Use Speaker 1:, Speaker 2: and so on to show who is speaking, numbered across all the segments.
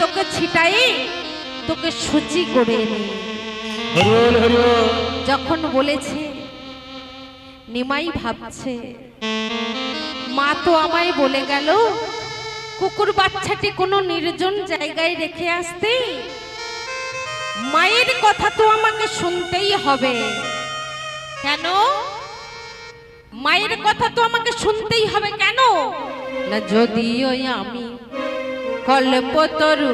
Speaker 1: তোকে ছিটাই তোকে সূচি করে যখন বলেছে নিমাই ভাবছে মা তো আমায় বলে গেল কুকুর বাচ্চাটি কোনো নির্জন জায়গায় রেখে আসতে? মায়ের কথা তো আমাকে শুনতেই হবে। কেন? মায়ের কথা তো আমাকে শুনতেই হবে কেন? না যদিও আমি কল্পতরু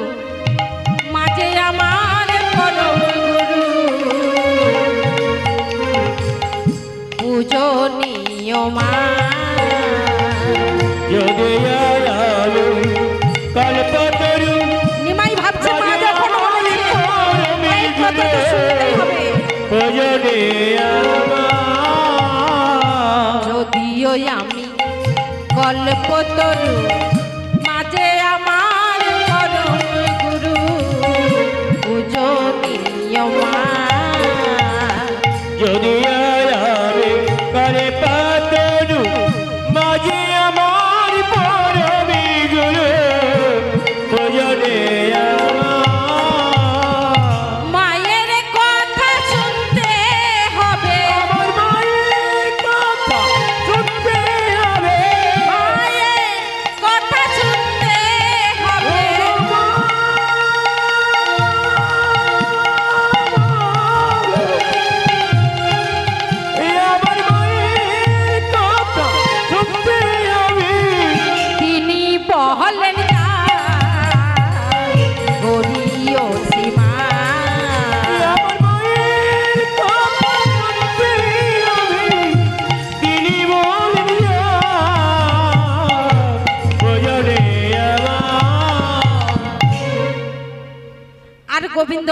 Speaker 1: মাঝে আমার পরম গুরু। পূজনীয় মা।
Speaker 2: কল্পতরু
Speaker 1: নিমাই ভাবছে মা যখন যদিও আমি কল্পতরু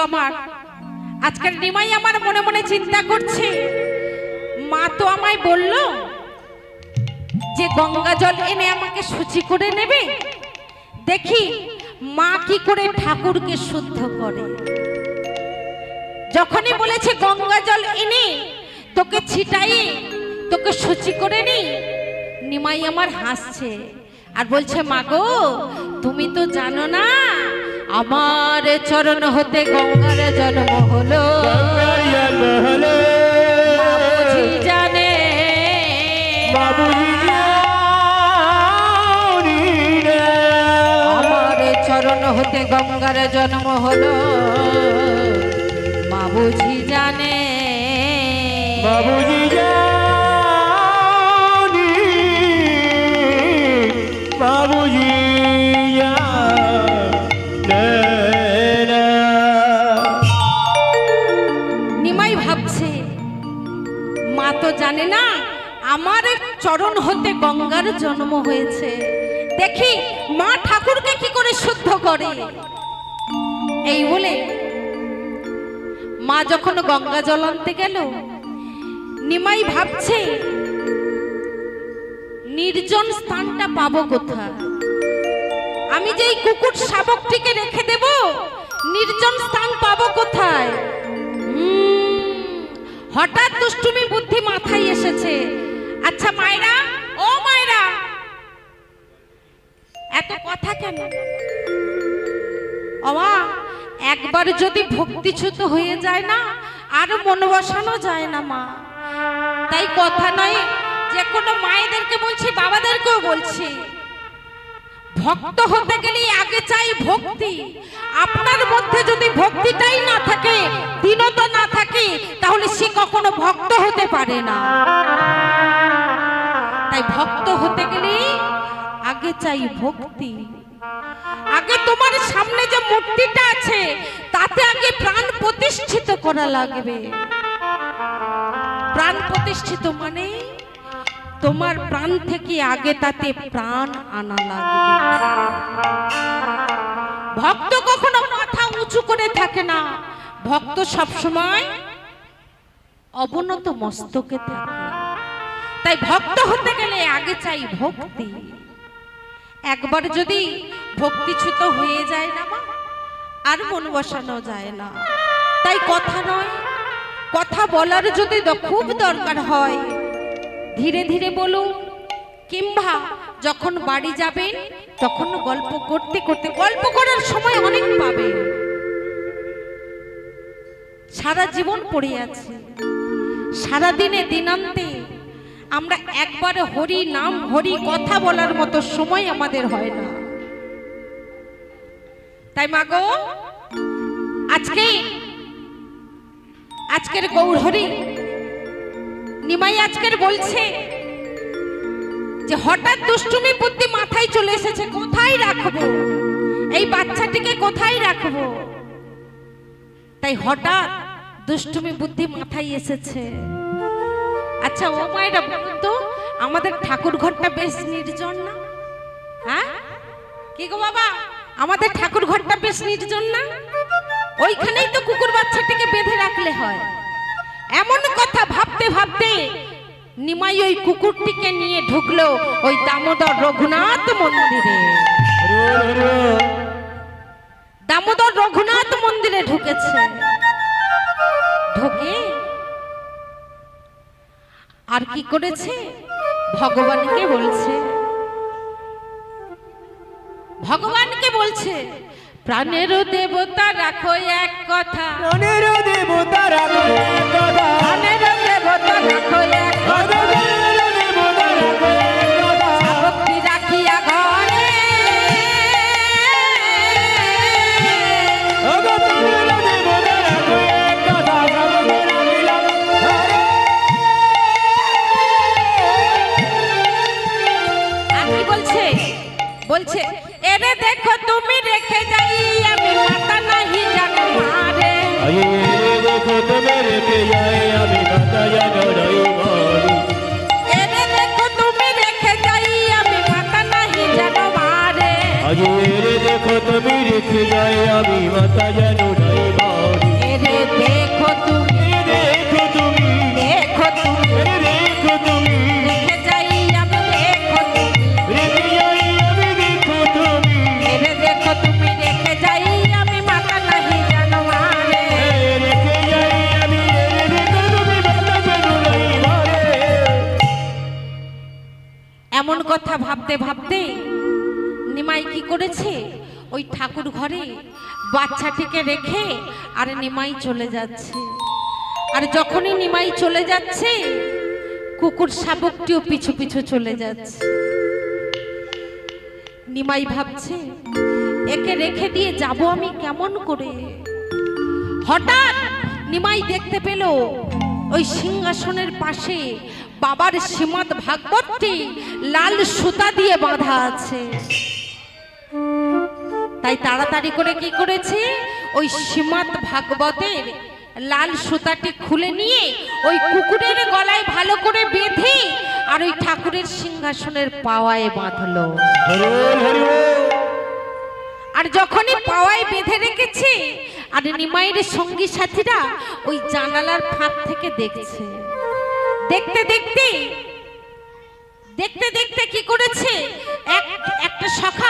Speaker 1: আমার। আজকের নিমাই আমার মনে মনে চিন্তা করছে। মা তো আমায় বলল যে গঙ্গা জল এনে আমাকে শুচি করে নেবে। দেখি মা কি করে ঠাকুরকে শুদ্ধ করে। যখনই বলেছে গঙ্গা জল এনে তোকে ছিটাই, তোকে শুচি করে নি, নিমাই আমার হাসছে। আর বলছে মাগো তুমি তো জানো না আমার চরণ হতে গঙ্গার জন্ম হলো। জানে। আমার চরণ হতে গঙ্গার জন্ম হলো। মা জানে।
Speaker 2: বাবুজি জানি। জানে
Speaker 1: না? আমার চরণ হতে গঙ্গার জন্ম হয়েছে। দেখি, মা ঠাকুরকে কি করে শুদ্ধ করে? এই বলে, মা যখন গঙ্গা জল আনতে গেল, নিমাই ভাবছে, নির্জন স্থানটা পাবো কোথায়? আমি যে কুকুর শাবকটিকে রেখে দেব, নির্জন স্থান পাবো কোথায়? হঠাৎ দুষ্টুমি বুদ্ধি একবার যদি ভক্তিচ্যুত হয়ে যায় না, আর মন বসানো যায় না মা। তাই কথা নয় যে কোনো মায়েদেরকে বলছি, বাবাদেরকেও বলছি, ভক্ত হতে গেলে আগে চাই ভক্তি। আপনার মধ্যে যদি ভক্তিটাই না থাকে, দীনতা না থাকে, তাহলে সে কখনো ভক্ত হতে পারে না। তাই ভক্ত হতে গেলে আগে চাই ভক্তি। আগে তোমার সামনে যে মূর্তিটা আছে তাতে আগে প্রাণ প্রতিষ্ঠিত করা লাগবে। প্রাণ প্রতিষ্ঠিত মানে তোমার প্রাণ থেকে আগে তাতে প্রাণ আনা লাগবে। ভক্ত কখনো মাথা উঁচু করে থাকে না। ভক্ত সব সময় অবনত মস্তকে থাকে। তাই ভক্ত হতে গেলে আগে চাই ভক্তি। একবার যদি ভক্তিচ্যুত হয়ে যায় না মা আর মন বসানো যায় না। তাই কথা নয়, কথা বলার যদি খুব দরকার হয়, ধীরে ধীরে বলুন, কিংবা যখন বাড়ি যাবেন, তখন গল্প করতে করতে, গল্প করার সময় অনেক পাবে সারা জীবন পড়ে আছে। সারা দিনে দিনান্তে আমরা একবারে হরি নাম, হরি কথা বলার মতো সময় আমাদের হয় না। তাই মাগো আজকে, আজকের গৌরহরি, নিমাই আজকের বলছে যে হঠাৎ দুষ্টুমি বুদ্ধি মাথায় চলে এসেছে, কোথায় রাখব? এই বাচ্চাটিকে কোথায় রাখব? তাই হঠাৎ দুষ্টুমি বুদ্ধি মাথায় এসেছে। আচ্ছা ও মায়েরা বলুন তো, আমাদের ঠাকুর ঘরটা বেশ নির্জন না? হ্যাঁ? কি গো বাবা? আমাদের ঠাকুর ঘরটা বেশ নির্জন না? ওইখানেই তো কুকুর বাচ্চাটিকে বেঁধে রাখলে হয়। এমন কথা ভাবতে ভাবতে নিমাই ওই কুকুরটিকে নিয়ে ঢুকলো ওই দামোদর রঘুনাথ মন্দিরে। দামোদর রঘুনাথ মন্দিরে ঢুকেছে। ঢোকে আর কি করেছে? ভগবানকে বলছে ভগবানকে বলছে প্রাণের দেবতা রাখো এক কথা।
Speaker 2: প্রাণের দেবতা রাখো এক কথা।
Speaker 1: প্রাণের দেবতা রাখো এক কথা।
Speaker 2: প্রাণের
Speaker 1: আমি
Speaker 2: যেন
Speaker 1: দেখো তুমি
Speaker 2: দেখো তুমি
Speaker 1: দেখো তুমি।
Speaker 2: দেখো তুমি।
Speaker 1: রেখে যাই আমি দেখো তুমি।
Speaker 2: রেখে যাই আমি দেখো তুমি।
Speaker 1: দেখো তুমি রেখে যাই আমি মাতা নাহি জানো মারে
Speaker 2: এ যাই আমি দেখো তুমি মাতা যেন রই মরি।
Speaker 1: এমন কথা ভাবতে ভাবতে নিমাই কি করেছে? ওই ঠাকুর ঘরে বাচ্চাটিকে রেখে আর নিমাই চলে যাচ্ছে। আর যখনই নিমাই চলে যাচ্ছে, কুকুর শাবকটিও পিছু পিছু চলে যাচ্ছে। নিমাই ভাবছে, একে রেখে দিয়ে যাব আমি কেমন করে? হঠাৎ নিমাই দেখতে পেল, ওই সিংহাসনের পাশে বাবার শ্রীমদ ভাগবতটি লাল সুতা দিয়ে বাঁধা আছে। তাই তাড়াতাড়ি করে কি করেছে? ওই শ্রীমদ ভাগবতের লাল সুতাটি খুলে নিয়ে ওই কুকুরের গলায় ভালো করে বেঁধে আর ওই ঠাকুরের সিংহাসনের পাওয়ায় বাঁধলো। আর যখনই পাওয়ায় বেঁধে রেখেছে আর নিমাইয়ের সঙ্গী সাথীরা ওই জানালার ফাঁক থেকে দেখছে। দেখতে দেখতে দেখতে দেখতে কি করেছে? এক একটা সখা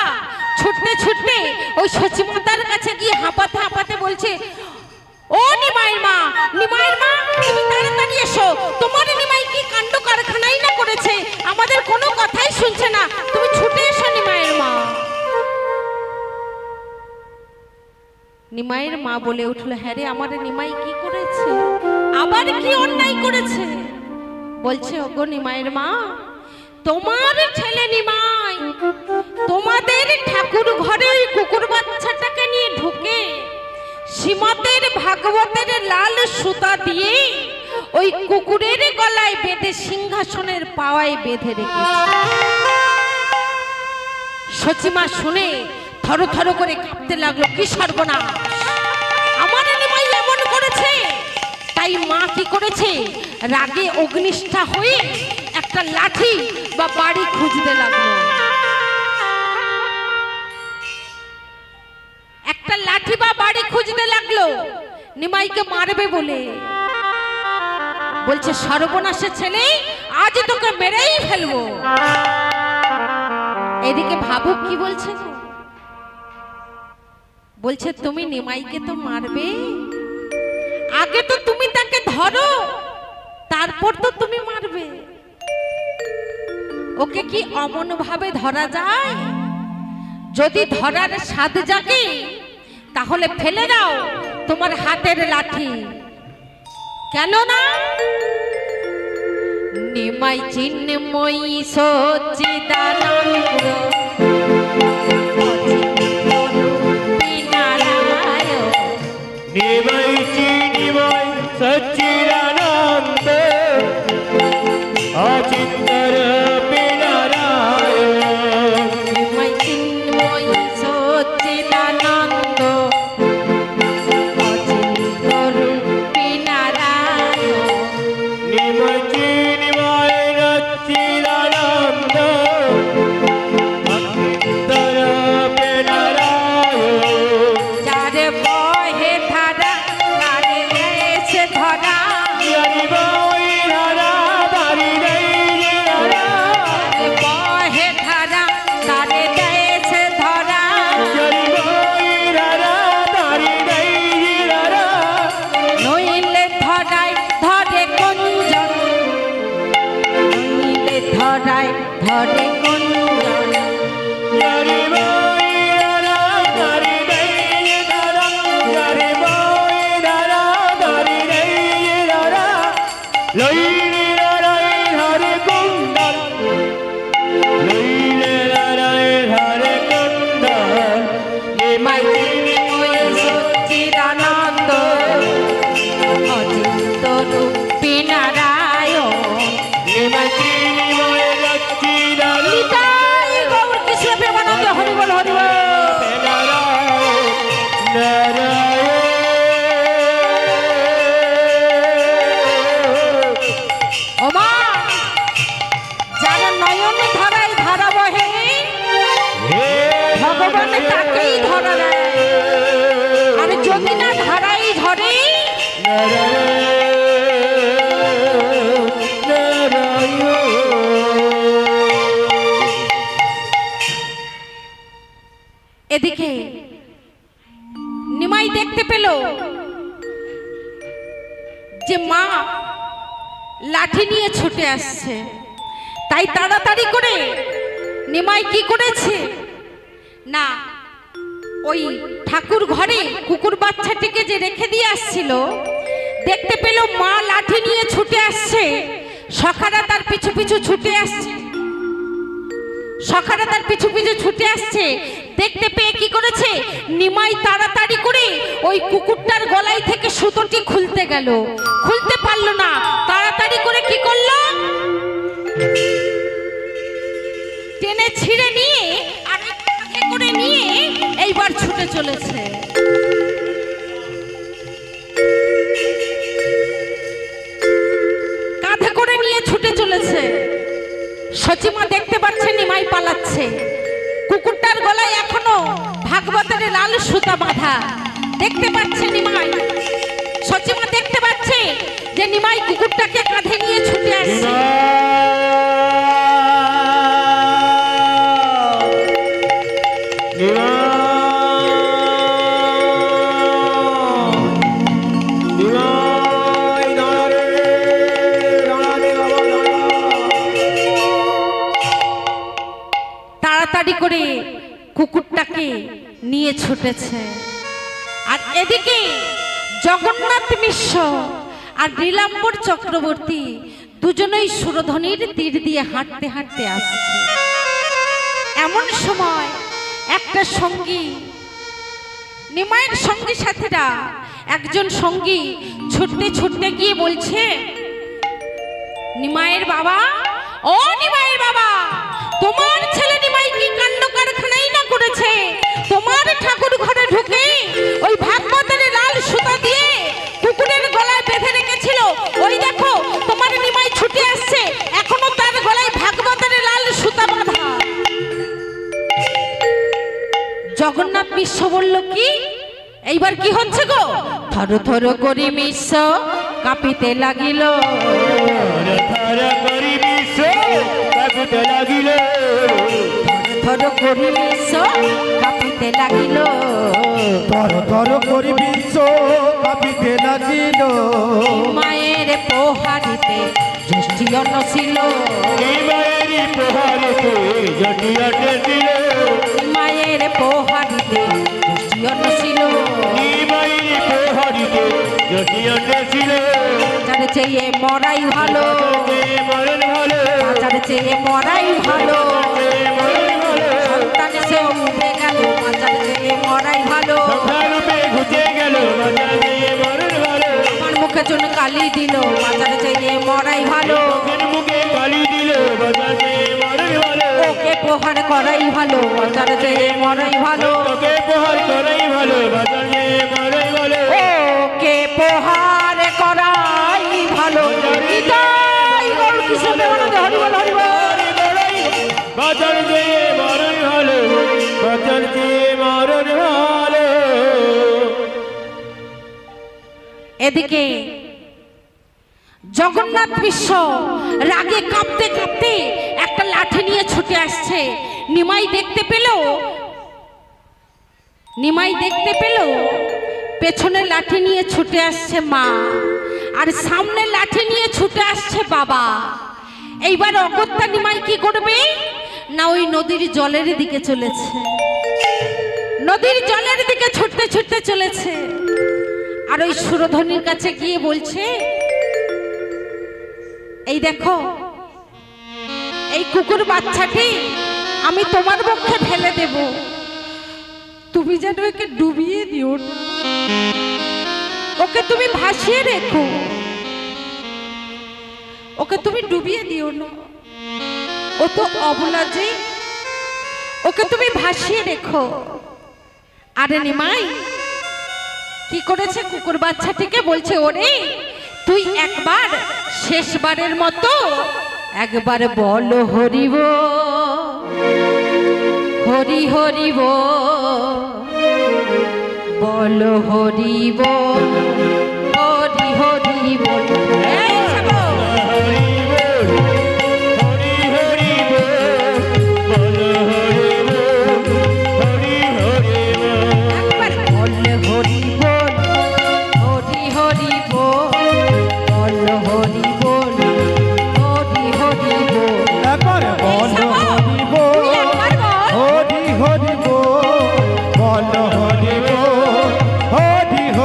Speaker 1: ছুটতে ছুটতে ওই সচিমাতার কাছে গিয়ে হাঁপাতে হাঁপাতে বলছে, ও নিমাইয়ের মা নিমাইয়ের মা, তুমি তাড়াতাড়ি এসো। তোমার নিমাই কি কাণ্ড কারখানাই না করেছে? আমাদের কোনো কথাই শুনছে না। তুমি ছুটে এসো নিমাইয়ের মা। নিমাইয়ের মা বলে উঠল হ্যাঁ রে, আমার নিমাই কি করেছে? আবার কি অন্যায় করেছে? বলছে, ওগো নিমাইয়ের মা তোমার ছেলে নিমাই, তোমাদের ঠাকুর ঘরে ওই কুকুর বাচ্চাটাকে নিয়ে ঢুকে সীমাতের ভাগবতের লাল সুতা দিয়ে ওই কুকুরের গলায় বেঁধে সিংহাসনের পাওয়ায় বেঁধে রেখেছে। সচিমা শুনে থর থর করে কাঁপতে লাগল, কি সর্বনাশ! আমার নিমাই এমন করেছে, তাই মা কি করেছে? রাগে অগ্নিষ্ঠা হয়ে একটা লাঠি বা বাড়ি খুঁজতে লাগল। একটা লাঠি বা বাড়ি খুঁজতে লাগল। নিমাইকে মারবে বলে। বলছে, সর্বনাশের ছেলে, আজ তোকে মেরেই ফেলব। এদিকে ভাবুক কি বলছে? বলছে, তুমি নিমাইকে তো মারবে। আগে তো তুমি তাকে ধরো, তারপর তো তুমি মারবে। ওকে কি অমন ভাবে ধরা যায়? যদি ধরার স্বাদ জাগে, তাহলে ফেলে দাও তোমার হাতের লাঠি। কেন না নিমাই চিন্ময়ী সচিদানন্দ
Speaker 2: নিময় চিনিময় সচ্চিদানন্দ
Speaker 1: my এদিকে নিমাই দেখতে পেল যে মা লাঠি নিয়ে ছুটে আসছে। তাই তাড়াতাড়ি করে নিমাই কি করেছে? না, ওই ঠাকুর ঘরে কুকুর বাচ্চাটিকে যে রেখে দিয়ে আসছিল, দেখতে পেল মা লাঠি নিয়ে ছুটে আসছে। সখারা তার পিছু পিছু ছুটে আসছে। সখারা তার পিছু পিছু ছুটে আসছে। দেখতে পেয়ে কি করেছে? নিমাই তাড়াতাড়ি করে ওই কুকুরটার গলায় থেকে সুতোটি খুলতে গেল। খুলতে পারল না। তাড়াতাড়ি করে কি করল? টেনে ছিঁড়ে নিয়ে করে নিয়ে এইবার ছুটে চলেছে। কাঁধে করে নিয়ে ছুটে চলেছে। সচিমা দেখতে পাচ্ছে, নিমাই পালাচ্ছে। কুকুরটার গলায় এখনও ভাগবতের লাল সুতা বাঁধা। দেখতে পাচ্ছে নিমাই? সচিমা দেখতে পাচ্ছে যে নিমাই কুকুরটাকে কাঁধে নিয়ে ছুটে আসছে। কুকুরটাকে নিয়ে ছুটেছে। আর এদিকে জগন্নাথ মিশ্র আর নীলাম্বর চক্রবর্তী দুজনেই সুরধ্বনির তীর দিয়ে হাঁটতে হাঁটতে আসছে। এমন সময় একটা সঙ্গী নিমায়ের সঙ্গী সাথীরা একজন সঙ্গী ছুটতে ছুটতে গিয়ে বলছে নিমায়ের বাবা, ও নিমায়ের বাবা! তোমার ছেলে নিমাই কি কাণ্ড কারখানাই না করেছে। তোমার ঠাকুর ঘরে ঢুকে ওই ভাগবতের লাল সুতা দিয়ে কুকুরের গলায় বেঁধে রেখেছিল। ওই দেখো, তোমার নিমাই ছুটে আসছে। এখনও তার গলায় ভাগবতের লাল সুতা বাঁধা। জগন্নাথ বিশ্ব বলল, কি? এইবার কি হচ্ছে গো? থর থর করি মিশ্র কাঁপিতে লাগিল। থর করি মিশ্র কাঁপিতে লাগিল।
Speaker 3: তর তর করি বিশ্ব কাঁপিতে লাগিল।
Speaker 1: মায়ের পোহারিতে জ্যোষ্ঠী অন্ন ছিল
Speaker 2: এই মায়েরই জটিয়াটে ছিল
Speaker 1: মায়ের পোহারিতে
Speaker 2: জটিয়াটে
Speaker 1: চেয়ে মরাই ভালো বাজার চেয়ে মরাই ভালো সন্তান সে উঠে গেল বাজার চেয়ে মরাই ভালো আমার মুখে চুন কালি দিল বাজার চেয়ে মরাই ভালো ওকে প্রহার করাই ভালো বাজার চেয়ে মরাই ভালো
Speaker 2: প্রহার করাই ভালো মরাই ভালো
Speaker 1: ওকে প্রহার করাই ভালো।
Speaker 2: বাজার যে মরণ বাজার যে মরণ
Speaker 1: এদিকে জগন্নাথ বিশ্ব রাগে কাঁপতে কাঁপতে একটা লাঠি নিয়ে ছুটে আসছে। নিমাই দেখতে পেল? নিমাই দেখতে পেল? পেছনে লাঠি নিয়ে ছুটে আসছে মা, আর সামনে লাঠি নিয়ে ছুটে আসছে বাবা। এইবার অগত্যা নিমাই কি করবে? না, ওই নদীর জলের দিকে চলেছে। নদীর জলের দিকে ছুটতে ছুটতে চলেছে। আর ওই সুরধনির কাছে গিয়ে বলছে, এই দেখো, এই কুকুর বাচ্চাটি আমি তোমার পক্ষে ফেলে দেব। তুমি যেন একে ডুবিয়ে দিও না। ওকে তুমি ভাসিয়ে রেখো। ওকে তুমি ডুবিয়ে দিও না। ও তো অবলা যে। ওকে তুমি ভাসিয়ে রেখো। আরে নিমাই, কি করেছে কুকুর বাচ্চাটিকে বলছে, ওরে, তুই একবার শেষবারের মতো একবার বল হরিব, হরি হরিব। বল হরি
Speaker 2: হরি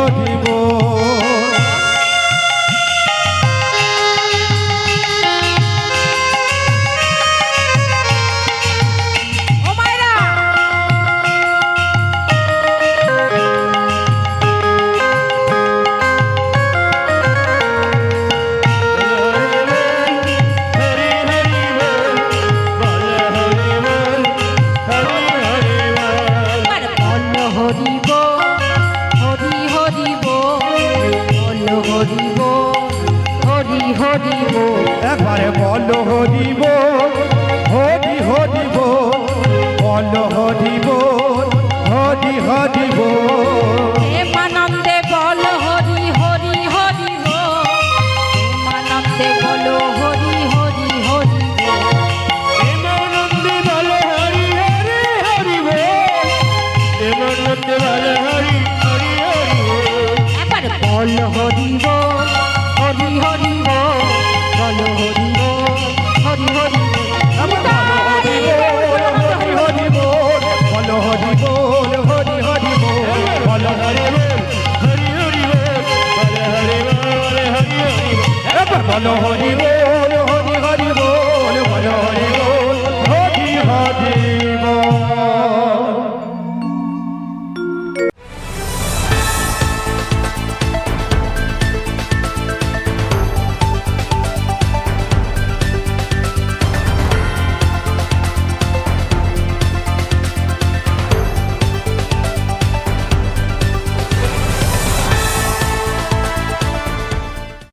Speaker 2: হরি
Speaker 1: একবারে